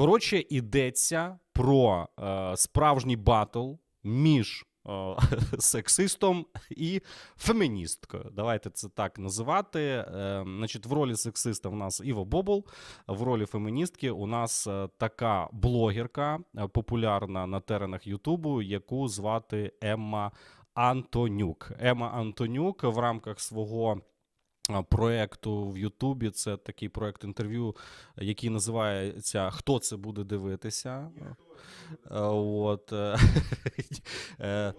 Коротше, йдеться про е, справжній батл між е, сексистом і феміністкою. Давайте це так називати. Е, значить, в ролі сексиста в нас Іво Бобол, в ролі феміністки у нас е, така блогерка, популярна на теренах Ютубу, яку звати Емма Антонюк. Ема Антонюк в рамках свого а, проекту в Ютубі. Це такий проект інтерв'ю, який називається Хто це буде дивитися? Е, От. е, е,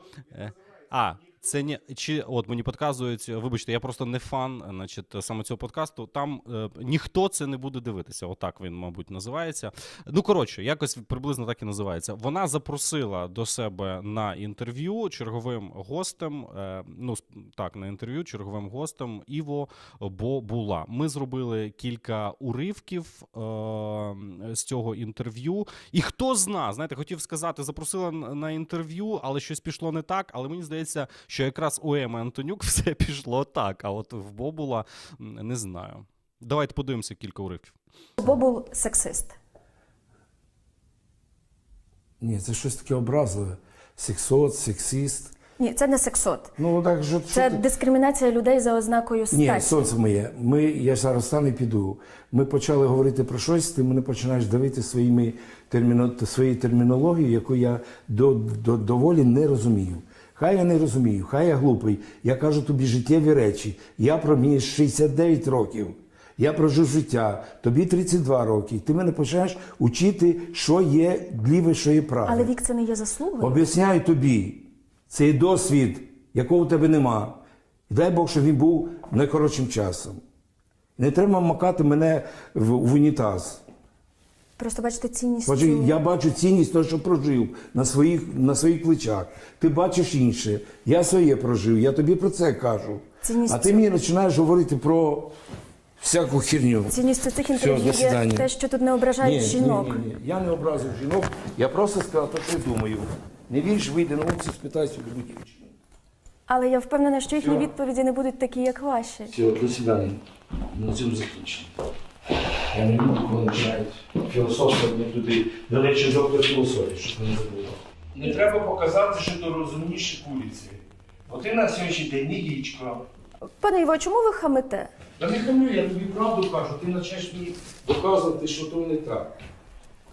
А, це не чи от мені підказують, вибачте, я просто не фан, значить, саме цього подкасту. Там е, ніхто це не буде дивитися. Отак він, мабуть, називається. Ну коротше, якось приблизно так і називається. Вона запросила до себе на інтерв'ю черговим гостем. Е, ну так, на інтерв'ю черговим гостем Іво Бобула. Ми зробили кілька уривків е, з цього інтерв'ю. І хто зна, знаєте, хотів сказати, запросила на інтерв'ю, але щось пішло не так. Але мені здається, що якраз у Еми Антонюк все пішло так. А от в Бобула не знаю. Давайте подивимося кілька уривків. Бобул сексист. Ні, це щось таке образливе. Сексот, сексіст. Ні, це не сексот. Ну так що, Це що ти- дискримінація людей за ознакою Ні, сонце моє. Ми, я зараз стану і піду. Ми почали говорити про щось, ти мене починаєш давити своїми терміно, своєю термінологією, яку я до, до, доволі не розумію. Хай я не розумію, хай я глупий. Я кажу тобі життєві речі. Я про мені 69 років. Я прожив життя, тобі 32 роки. Ти мене починаєш учити, що є ліве, що є праве. Але вік це не є заслугою. Об'ясняю тобі, це є досвід, якого в тебе нема. І дай Бог, щоб він був найкоротшим часом. Не треба макати мене в, в унітаз. Просто бачите цінність. Бачу, я бачу цінність того, що прожив на своїх, на своїх плечах. Ти бачиш інше. Я своє прожив, я тобі про це кажу. Цінність а ти мені починаєш говорити про всяку херню. Цінність цих інтерв'ю є те, що тут не ображають жінок. Ні, ні, ні. Я не образив жінок, я просто сказав те, що я думаю. Не віриш, вийди на вулицю, спитайся у любу дівчину. Але я впевнена, що їхні Що? відповіді не будуть такі, як ваші. Все, до свидання. На цьому закінчено. Я не люблю, коли починають мені туди величий доктор філософії, щоб не забули. Не треба показати, що ти розумніші куліці. Бо ти на сьогоднішній день не дічка. Пане Іво, чому ви хамите? Та не хамлю, я тобі правду кажу, ти почнеш мені доказувати, що то не так.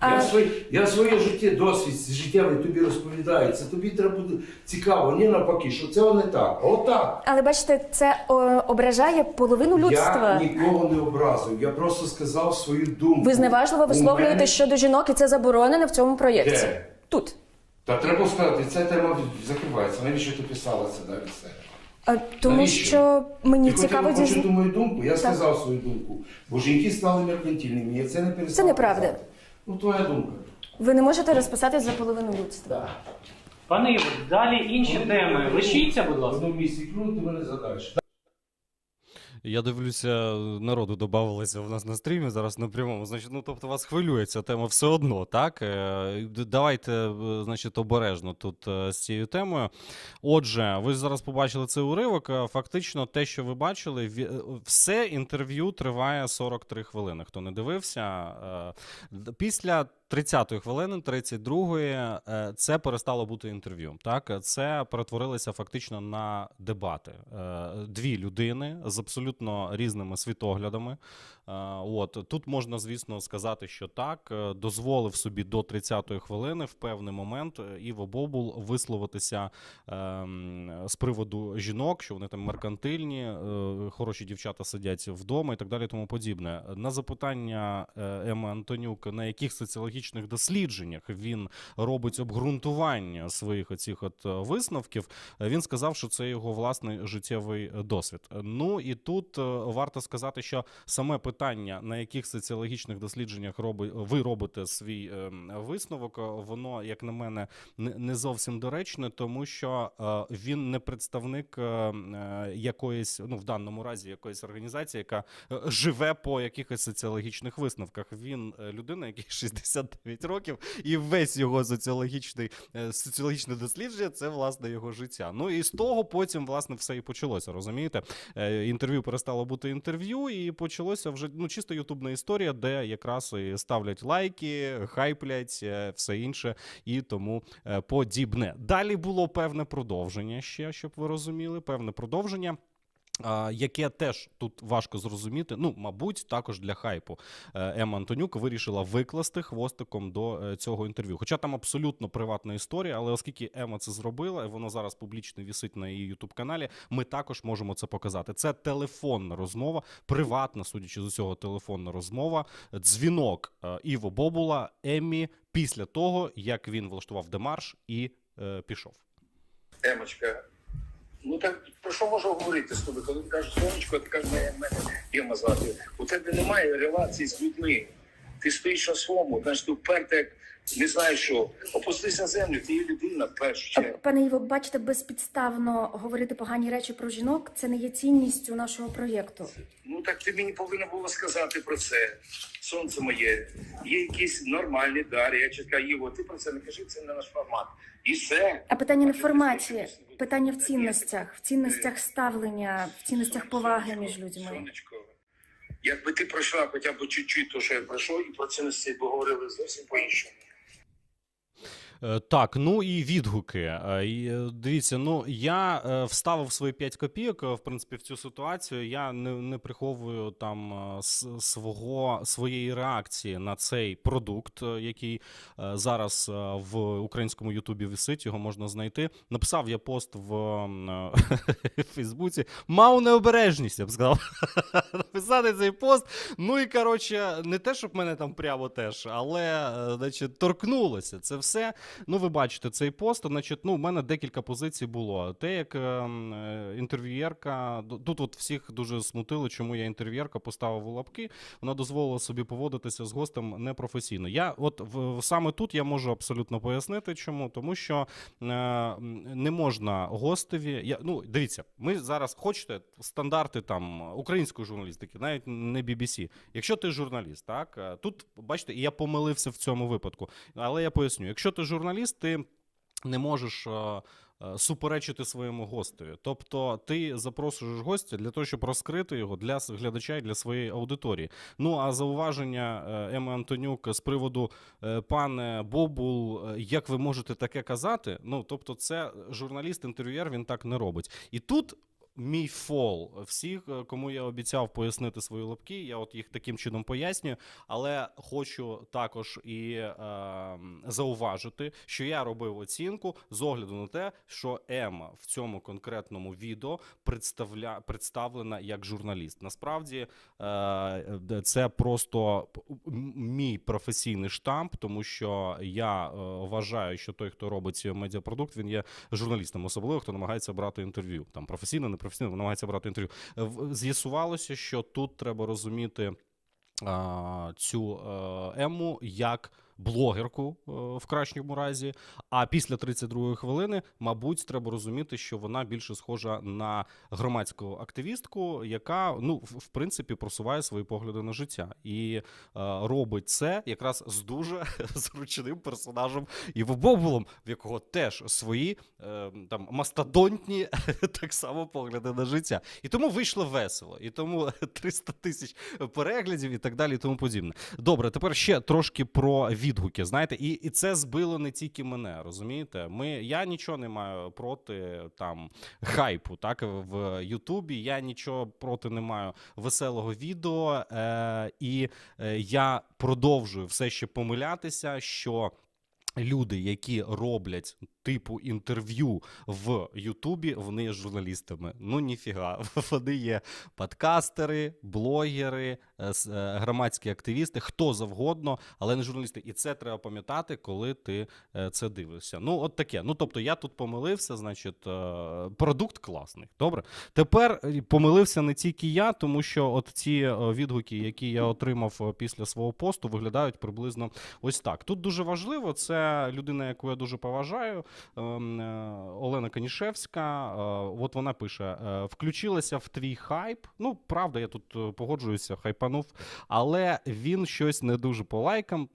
А- Я, своє, я своє життя, досвід життєвий тобі розповідаю. Це тобі треба буде цікаво, не навпаки, що це не так. А отак. Але бачите, це о, ображає половину людства. Я нікого не образив, я просто сказав свою думку. Ви зневажливо висловлюєте мене- щодо жінок, і це заборонено в цьому проєкті. Де? Тут. Та треба сказати, ця тема закривається. Навіщо ти писала це далі все? А, тому Навіщо? що мені ти цікаво хотіла почути дізнатися. мою думку, я сказав свою думку. Бо жінки стали меркантильними, я це не перестав. Це неправда. казати. Ну, твоя думка. Ви не можете розписатись за половину людства. Пане Іво, далі інші теми. Лишіться, будь ласка. Одну місці клюну, ти мене задаєш. Я дивлюся, народу додавалося в нас на стрімі зараз на прямому. Значить, ну тобто вас хвилює ця тема все одно, так? Е, Давайте, е, значить, обережно тут е, з цією темою. Отже, ви зараз побачили цей уривок. Фактично, те, що ви бачили, все інтерв'ю триває 43 хвилини. Хто не дивився, після 30-ї хвилини, 32-ї, е, це перестало бути інтерв'ю. Так, це перетворилося фактично на дебати. Е, Дві людини з абсолютно різними світоглядами. Е, От тут можна, звісно, сказати, що так е, дозволив собі до 30-ї хвилини в певний момент е, Іво Бобул висловитися ем, з приводу жінок, що вони там меркантильні, хороші дівчата сидять вдома і так далі, тому подібне. На запитання Еми Антонюк, на яких соціологічних дослідженнях він робить обґрунтування своїх оцих от висновків, він сказав, що це його власний життєвий досвід. Ну і тут варто сказати, що саме питання, на яких соціологічних дослідженнях роби, ви робите свій ем, висновок, воно, як на мене, не, зовсім доречне, тому що е, він не представник е, е, якоїсь, ну в даному разі якоїсь організації, яка живе по якихось соціологічних висновках. Він людина, який 60 69 років, і весь його соціологічний соціологічне дослідження це власне його життя. Ну і з того потім власне все і почалося. Розумієте? Інтерв'ю перестало бути інтерв'ю, і почалося вже ну чисто ютубна історія, де якраз і ставлять лайки, хайплять, е, все інше і тому е, подібне. Далі було певне продовження ще, щоб ви розуміли, певне продовження. Яке теж тут важко зрозуміти, ну мабуть, також для хайпу Е, Ема Антонюк вирішила викласти хвостиком до е, цього інтерв'ю. Хоча там абсолютно приватна історія, але оскільки Ема це зробила, і воно зараз публічно вісить на її ютуб каналі, ми також можемо це показати. Це телефонна розмова, приватна, судячи з усього, телефонна розмова. Дзвінок е, Іво Бобула Еммі після того, як він влаштував демарш і е, пішов. Емочка, ну так про що можу говорити з тобою? Коли кажуть сонечко, ти кажеш, мене, мене звати. У тебе немає релації з людьми. Ти стоїш на своєму, знаєш, ти вперто, як не знаєш що. Опустись на землю, ти є людина в першу чергу. Пане Іво, бачите, безпідставно говорити погані речі про жінок це не є цінністю нашого проєкту. Ну так ти мені повинна була сказати про це. Сонце моє, є якісь нормальні дари. Я чекаю, Іво, ти про це не кажи, це не наш формат. І все. А питання не в форматі, питання в цінностях, в цінностях ставлення, в цінностях поваги між людьми. Сонечко, якби ти пройшла хоча б чуть-чуть то, що я пройшов, і про не поговорили зовсім по-іншому. Е, Так, ну і відгуки. Е, е, Дивіться, ну я е, вставив свої 5 копійок, е, в принципі, в цю ситуацію. Я не, не приховую там е, свого своєї реакції на цей продукт, е, який е, зараз е, в українському Ютубі висить. Його можна знайти. Написав я пост в е, Фейсбуці. Мав необережність, я б сказав. Написати цей пост. Ну і коротше, не те, щоб мене там прямо теж, але е, значить, торкнулося це все. Ну, ви бачите цей пост. Значить, ну, у мене декілька позицій було. Те, як е, м, е, інтерв'юєрка, тут от всіх дуже смутило, чому я інтерв'юєрка поставив у лапки. Вона дозволила собі поводитися з гостем непрофесійно. Я от в, саме тут я можу абсолютно пояснити, чому. Тому що е, не можна гостеві. Я, ну, дивіться, ми зараз хочете стандарти там української журналістики, навіть не BBC. Якщо ти журналіст, так е, тут бачите, я помилився в цьому випадку. Але я поясню: якщо ти журналіст, ти не можеш. е, е, Суперечити своєму гостеві, тобто ти запрошуєш гостя для того, щоб розкрити його для глядача і для своєї аудиторії. Ну а зауваження Еми Антонюк з приводу е, пане Бобул, як ви можете таке казати? Ну тобто, це журналіст-інтерв'юєр, він так не робить. І тут мій фол всіх, е, кому я обіцяв пояснити свої лапки, я от їх таким чином пояснюю, але хочу також і е, зауважити, що я робив оцінку з огляду на те, що Ема в цьому конкретному відео представля, представлена як журналіст. Насправді е, це просто мій професійний штамп, тому що я е, вважаю, що той, хто робить медіапродукт, він є журналістом, особливо хто намагається брати інтерв'ю. Там професійно, непрофесійно намагається брати інтерв'ю. Е, З'ясувалося, що тут треба розуміти а, цю е, ему як блогерку е, в кращому разі. А після 32-ї хвилини, мабуть, треба розуміти, що вона більше схожа на громадську активістку, яка ну в, принципі просуває свої погляди на життя і е, робить це якраз з дуже зручним персонажем Іво Бобулом, в якого теж свої е, там мастодонтні так само погляди на життя. І тому вийшло весело, і тому 300 тисяч переглядів і так далі, і тому подібне. Добре, тепер ще трошки про відгуки. Знаєте, і, і це збило не тільки мене, розумієте? Ми, я нічого не маю проти там хайпу, так в Ютубі. Я нічого проти не маю веселого відео. Е, і е, я продовжую все ще помилятися, що. Люди, які роблять типу інтерв'ю в Ютубі, вони є журналістами. Ну ніфіга. Вони є подкастери, блогери, громадські активісти, хто завгодно, але не журналісти. І це треба пам'ятати, коли ти е, це дивишся. Ну, от таке. Ну тобто, я тут помилився, значить, е, продукт класний. Добре. Тепер е, помилився не тільки я, тому що от ці е, відгуки, які я отримав е, після свого посту, виглядають приблизно ось так. Тут дуже важливо, це людина, яку я дуже поважаю, ем, е, Олена Канішевська. Е, От вона пише: е, включилася в твій хайп. Ну, правда, я тут е, погоджуюся, хайпа штовханув, але він щось не дуже по лайкам.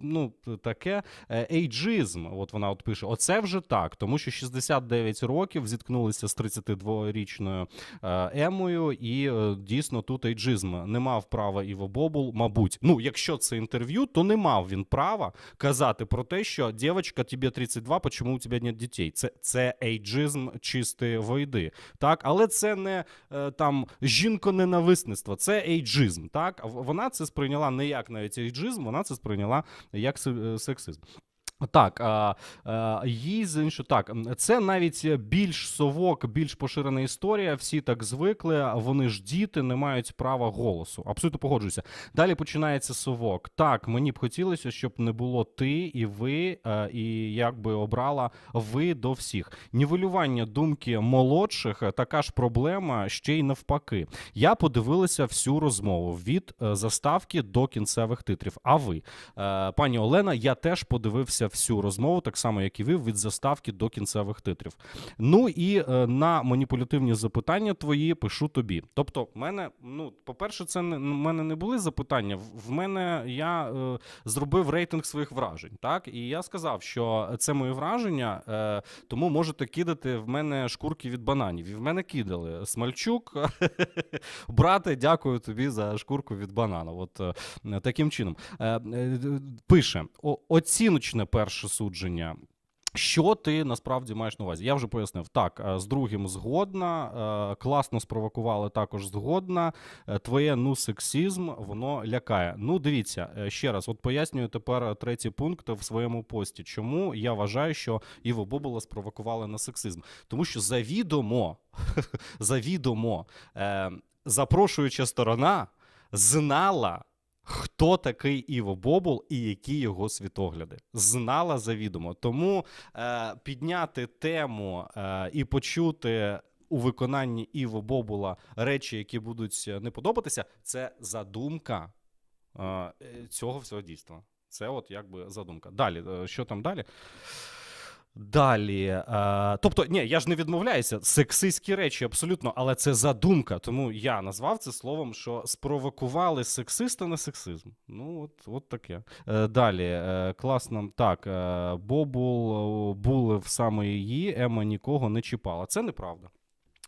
Ну, таке. Е, Ейджизм, от вона от пише: оце вже так, тому що 69 років зіткнулися з 32-річною е, Емою, і е, дійсно тут ейджизм не мав права Іво Бобул, мабуть. Ну, якщо це інтерв'ю, то не мав він права казати про те, що дівчинка, тобі 32, чому у тебе нет дітей. Це, це ейджизм чистої войди. Так, але це не там жінко-ненависництво, це ейджизм. Так, вона це сприйняла не як навіть ейджизм, вона це сприйняла як е, сексизм. Так, а, а, їй з іншого, так, це навіть більш совок, більш поширена історія. Всі так звикли. Вони ж діти не мають права голосу. Абсолютно погоджуюся. Далі починається совок. Так, мені б хотілося, щоб не було ти і ви, е, і як би обрала ви до всіх. Нівелювання думки молодших така ж проблема ще й навпаки. Я подивилася всю розмову від е, заставки до кінцевих титрів. А ви, Е, пані Олена, я теж подивився всю розмову, так само як і ви, від заставки до кінцевих титрів. Ну і е, на маніпулятивні запитання твої пишу тобі. Тобто, в мене, ну, по-перше, це не в мене не були запитання. В- мене я е, зробив рейтинг своїх вражень. Так, і я сказав, що це мої враження, е, тому можете кидати в мене шкурки від бананів. І в мене кидали Смальчук. Брате, дякую тобі за шкурку від банана. От е, таким чином. Е, е, Пише «О- оціночне перше судження. Що ти насправді маєш на увазі? Я вже пояснив. Так, е, з другим згодна, е, класно спровокували, також згодна. Е, Твоє ну сексізм, воно лякає. Ну, дивіться, ще раз, от пояснюю тепер третій пункт в своєму пості. Чому я вважаю, що Іво Бобола спровокували на сексизм? Тому що завідомо, завідомо, запрошуюча сторона знала. Хто такий Іво Бобул і які його світогляди? Знала завідомо. Тому е, підняти тему е, і почути у виконанні Іво Бобула речі, які будуть не подобатися, це задумка е, е, цього всього дійства. Це от якби задумка. Далі, е, що там далі? Далі, е, тобто, ні, я ж не відмовляюся, сексистські речі абсолютно, але це задумка. Тому я назвав це словом, що спровокували сексиста на сексизм. Ну, от, от таке. Е, далі, е, класно. Так, е, Бобул е, були в саме її, Ема нікого не чіпала. Це неправда.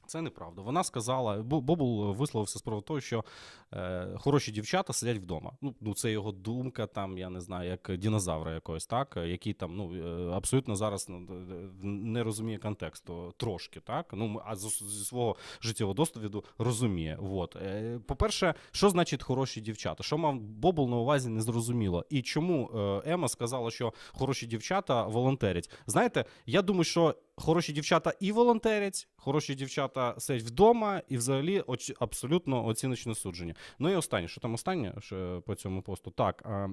Це неправда. Вона сказала, Бо- Бобул висловився з приводу того, що е, хороші дівчата сидять вдома. Ну, ну, це його думка, там, я не знаю, як дінозавра якогось, так, який там ну, е, абсолютно зараз ну, не розуміє контексту трошки, так? Ну, а з- зі свого життєвого досвіду розуміє. Вот. Е, По-перше, що значить хороші дівчата? Що мав Бобул на увазі не зрозуміло. І чому е, Ема сказала, що хороші дівчата волонтерять? Знаєте, я думаю, що хороші дівчата і волонтерять, хороші дівчата сидять вдома, і взагалі оч- абсолютно оціночне судження. Ну і останнє, що там останнє ще по цьому посту? Так, а,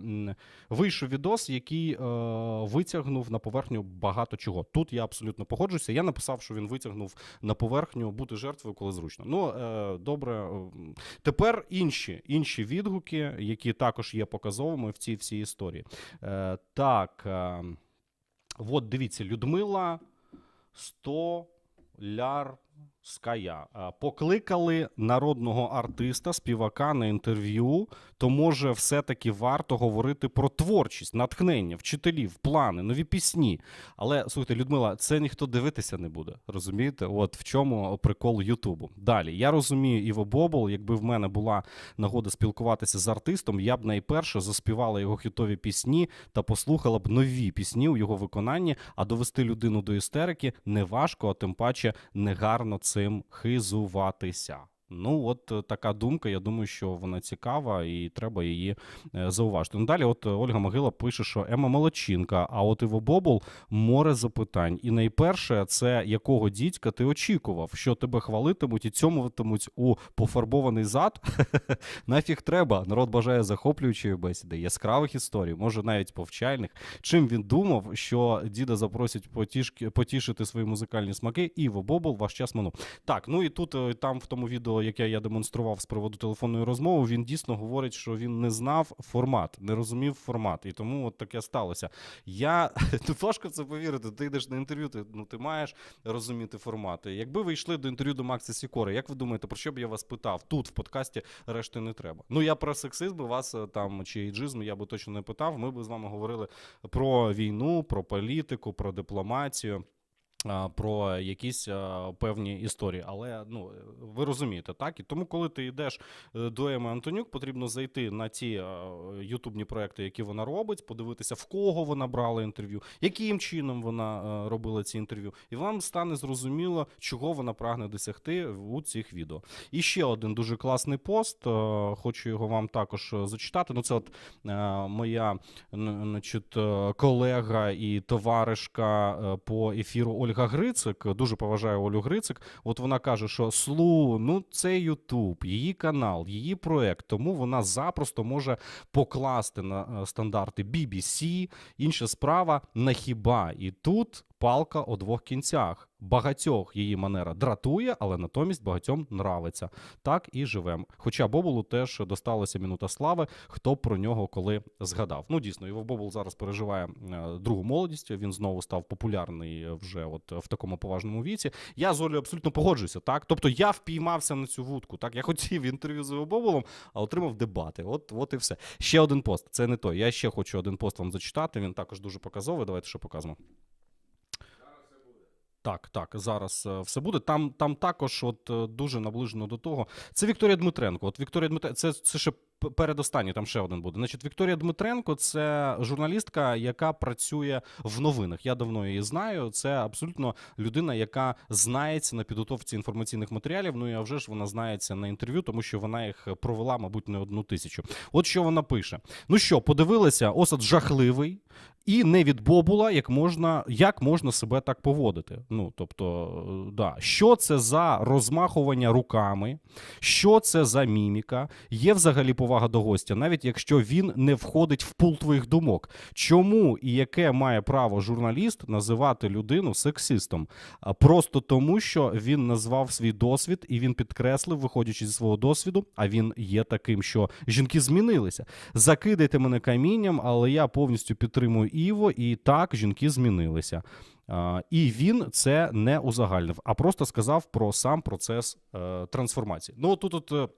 вийшов відос, який е, витягнув на поверхню багато чого. Тут я абсолютно погоджуюся. Я написав, що він витягнув на поверхню бути жертвою, коли зручно. Ну, е, добре. е, Тепер інші, інші відгуки, які також є показовими в цій всій історії. Е, так, е, от дивіться, Людмила Столярська. Е, Покликали народного артиста, співака на інтерв'ю, то може все-таки варто говорити про творчість, натхнення, вчителів, плани, нові пісні. Але слухайте, Людмила, це ніхто дивитися не буде. Розумієте? От в чому прикол Ютубу. Далі я розумію Іво Бобол, якби в мене була нагода спілкуватися з артистом, я б найперше заспівала його хітові пісні та послухала б нові пісні у його виконанні. А довести людину до істерики не важко, а тим паче негарно цим хизуватися. Ну, от е, така думка. Я думаю, що вона цікава і треба її е, зауважити. Ну, далі, от е, Ольга Могила пише, що Ема молодчинка, а от Іво Бобул море запитань. І найперше, це якого дідька ти очікував, що тебе хвалитимуть і цьомуватимуть у пофарбований зад. Нафіг треба. Народ бажає захоплюючої бесіди, яскравих історій, може навіть повчальних. Чим він думав, що діда запросять потішки, потішити свої музикальні смаки, Іво Бобул, ваш час минув. Так, ну і тут там в тому відео яке я демонстрував з приводу телефонної розмови, він дійсно говорить, що він не знав формат, не розумів формат. І тому от таке сталося. Я важко в це повірити. Ти йдеш на інтерв'ю, ти, ну, ти маєш розуміти формати. Якби ви йшли до інтерв'ю до Макса Сікори, як ви думаєте, про що б я вас питав? Тут в подкасті решти не треба. Ну я про сексизм вас е, там чи іджизм я би точно не питав. Ми би з вами говорили про війну, про політику, про дипломатію. Про якісь певні історії, але ну ви розумієте, так і тому, коли ти йдеш е, до Еми Антонюк, потрібно зайти на ті ютубні проекти, які вона робить, подивитися, в кого вона брала інтерв'ю, яким чином вона робила ці інтерв'ю, і вам стане зрозуміло, чого вона прагне досягти у цих відео. І ще один дуже класний пост. е, Хочу його вам також е, зачитати. Ну, це от е, моя значить, е, колега і товаришка е, по ефіру Ольга Грицик. Дуже поважаю Олю Грицик. От вона каже, що слу, ну це Ютуб, її канал, її проект, тому вона запросто може покласти на е, стандарти BBC. Інша справа на хіба. І тут палка о двох кінцях. Багатьох її манера дратує, але натомість багатьом нравиться. Так і живем. Хоча Бобулу теж досталася минута слави, хто про нього коли згадав. Ну дійсно, Іво Бобул зараз переживає е, другу молодість. Він знову став популярний вже от в такому поважному віці. Я з Олею абсолютно погоджуюся. Так, тобто я впіймався на цю вудку. Так, я хотів інтерв'ю з Іво Бобулом, а отримав дебати. От, от і все. Ще один пост. Це не той. Я ще хочу один пост вам зачитати. Він також дуже показовий. Давайте ще показуємо. Так, так, зараз е, все буде. Там, там також от е, дуже наближено до того. Це Вікторія Дмитренко. От Вікторія Дмитренко, це, це ще передостанній, там ще один буде. Значить, Вікторія Дмитренко це журналістка, яка працює в новинах. Я давно її знаю. Це абсолютно людина, яка знається на підготовці інформаційних матеріалів. Ну і а вже ж вона знається на інтерв'ю, тому що вона їх провела, мабуть, не одну тисячу. От що вона пише: ну що, подивилися, осад жахливий. І не від Бобула, як можна, як можна себе так поводити. Ну, тобто, да. що це за розмахування руками, що це за міміка, є взагалі повага до гостя, навіть якщо він не входить в пул твоїх думок. Чому і яке має право журналіст називати людину сексистом? Просто тому, що він назвав свій досвід і він підкреслив, виходячи зі свого досвіду, а він є таким, що жінки змінилися. Закидайте мене камінням, але я повністю підтримую Іво, і так жінки змінилися. І він це не узагальнив, а просто сказав про сам процес е, трансформації. Ну тут от.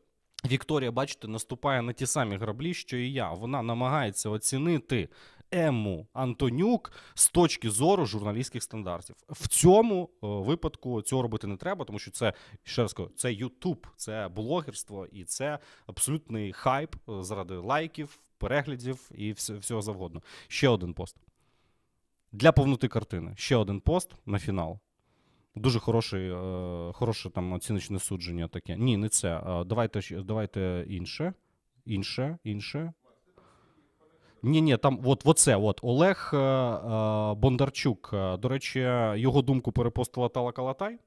Вікторія, бачите, наступає на ті самі граблі, що і я. Вона намагається оцінити Ему Антонюк з точки зору журналістських стандартів. В цьому е, випадку цього робити не треба, тому що це ще раз кажу, це Ютуб, це блогерство і це абсолютний хайп е, заради лайків, переглядів і вс- всього завгодно. Ще один пост. Для повноти картини. Ще один пост на фінал. Дуже хороший, е, хороше там оціночне судження таке. Ні, не це. Давайте, давайте інше. Інше, інше. Ні, ні, там от, оце, от Олег е, е, Бондарчук. До речі, його думку перепостила Тала Калатай.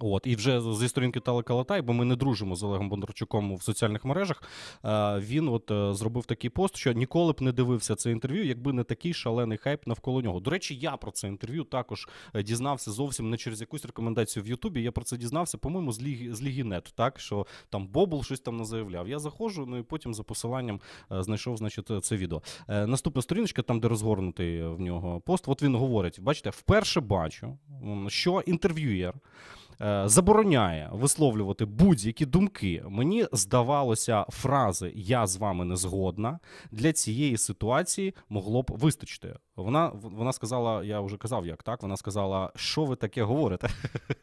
От, і вже зі сторінки Тала Калатай, бо ми не дружимо з Олегом Бондарчуком в соціальних мережах. Е, він от е, зробив такий пост, що ніколи б не дивився це інтерв'ю, якби не такий шалений хайп навколо нього. До речі, я про це інтерв'ю також е, дізнався зовсім не через якусь рекомендацію в Ютубі. Я про це дізнався, по-моєму, з Ліги з Лігінет, так що там Бобул щось там не заявляв. Я заходжу, ну і потім за посиланням знайшов, значить, це відео. Наступна сторіночка, там, де розгорнутий в нього пост. От він говорить: бачите, вперше бачу, що інтерв'юєр. Е, Забороняє висловлювати будь-які думки. Мені здавалося, фрази Я з вами не згодна для цієї ситуації могло б вистачити. Вона вона сказала, я вже казав, як так. Вона сказала, що ви таке говорите.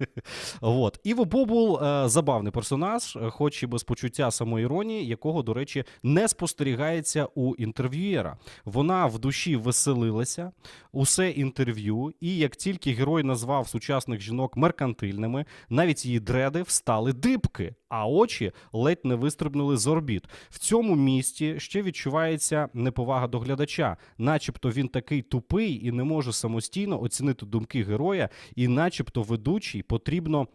От. Іво Бобул е, забавний персонаж, хоч і без почуття самоіронії, якого, до речі, не спостерігається у інтерв'юєра. Вона в душі веселилася, усе інтерв'ю, і як тільки герой назвав сучасних жінок меркантильними, навіть її дреди встали дибки, а очі ледь не вистрибнули з орбіт. В цьому місті ще відчувається неповага до глядача, начебто він такий тупий і не може самостійно оцінити думки героя, і начебто ведучий потрібно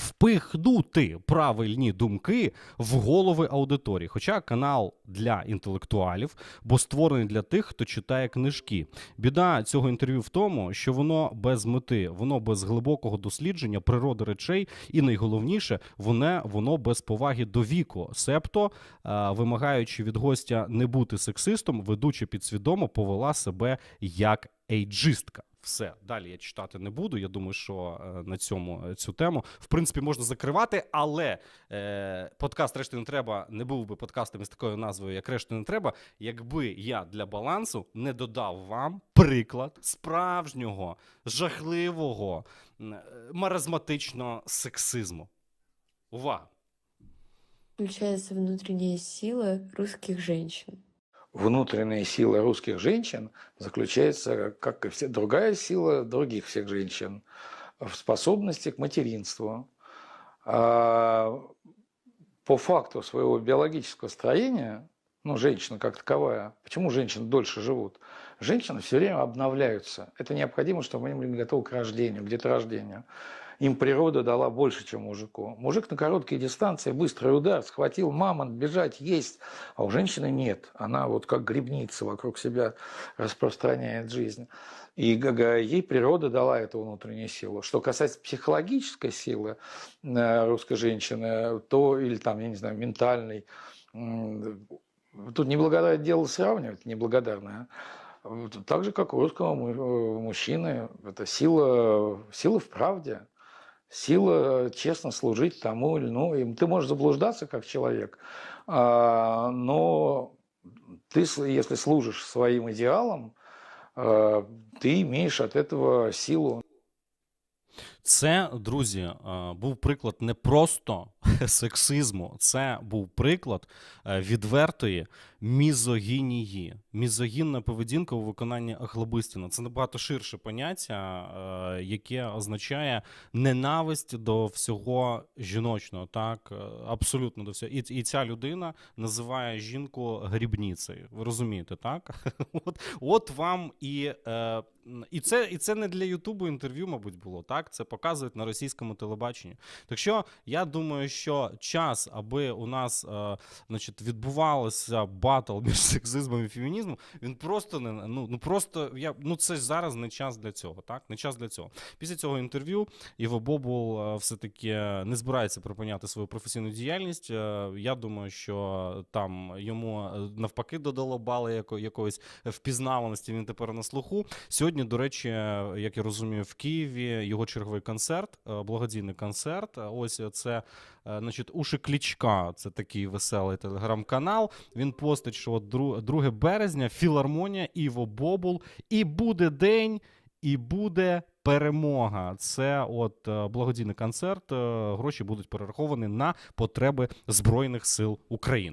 впихнути правильні думки в голови аудиторії. Хоча канал для інтелектуалів, бо створений для тих, хто читає книжки. Біда цього інтерв'ю в тому, що воно без мети, воно без глибокого дослідження природи речей, і найголовніше, воно, воно без поваги до віку. Себто, е, вимагаючи від гостя не бути сексистом, ведуча підсвідомо повела себе як ейджистка. Все далі я читати не буду. Я думаю, що е, на цьому е, цю тему в принципі можна закривати, але е, подкаст решти не треба не був би подкастом із такою назвою, як решти не треба, якби я для балансу не додав вам приклад справжнього жахливого е, маразматичного сексизму. Увага! Включается внутренняя сила русских женщин. Внутренняя сила русских женщин заключается, как и вся другая сила других всех женщин, в способности к материнству. А по факту своего биологического строения, ну, женщина как таковая, почему женщины дольше живут? Женщины все время обновляются. Это необходимо, чтобы они были готовы к рождению, к деторождению. Им природа дала больше, чем мужику. Мужик на короткие дистанции, быстрый удар, схватил мамонт, бежать, есть. А у женщины нет. Она вот как грибница вокруг себя распространяет жизнь. И ей природа дала эту внутреннюю силу. Что касается психологической силы э, русской женщины, то, или там, я не знаю, ментальной, тут неблагодарное дело сравнивать, неблагодарное. Так же, как у русского э, мужчины, это сила, сила в правде, сила честно служить тому или иному. И Ты можешь заблуждаться как человек, а, но ты, если служишь своим идеалам, а, ты имеешь от этого силу. Це, друзі, е, був приклад не просто сексизму, це був приклад е, відвертої мізогінії. Мізогінна поведінка у виконанні Ахлобистіна. Це набагато ширше поняття, е, яке означає ненависть до всього жіночного. Так, абсолютно до всього. І, і ця людина називає жінку грібницею. Ви розумієте, так? От, от вам і. І це, і це не для Ютубу інтерв'ю, мабуть, було так. Це показують на російському телебаченні. Так що я думаю, що час, аби у нас е, значить, відбувалося батл між сексизмом і фемінізмом, він просто не ну, ну просто я ну це ж зараз не час для цього. Так, не час для цього. Після цього інтерв'ю Іво Бобул е, все-таки не збирається припиняти свою професійну діяльність. Е, Я думаю, що там йому е, навпаки додало бали яко, якоїсь впізнаваності. Він тепер на слуху. Сьогодні, до речі, як я розумію, в Києві його черговий концерт, е, благодійний концерт. Ось це, е, значить, Уши Клічка. Це такий веселий телеграм-канал. Він постить, що от дру- 2 березня філармонія Іво Бобул, і буде день, і буде перемога. Це от е, благодійний концерт. Гроші будуть перераховані на потреби Збройних сил України.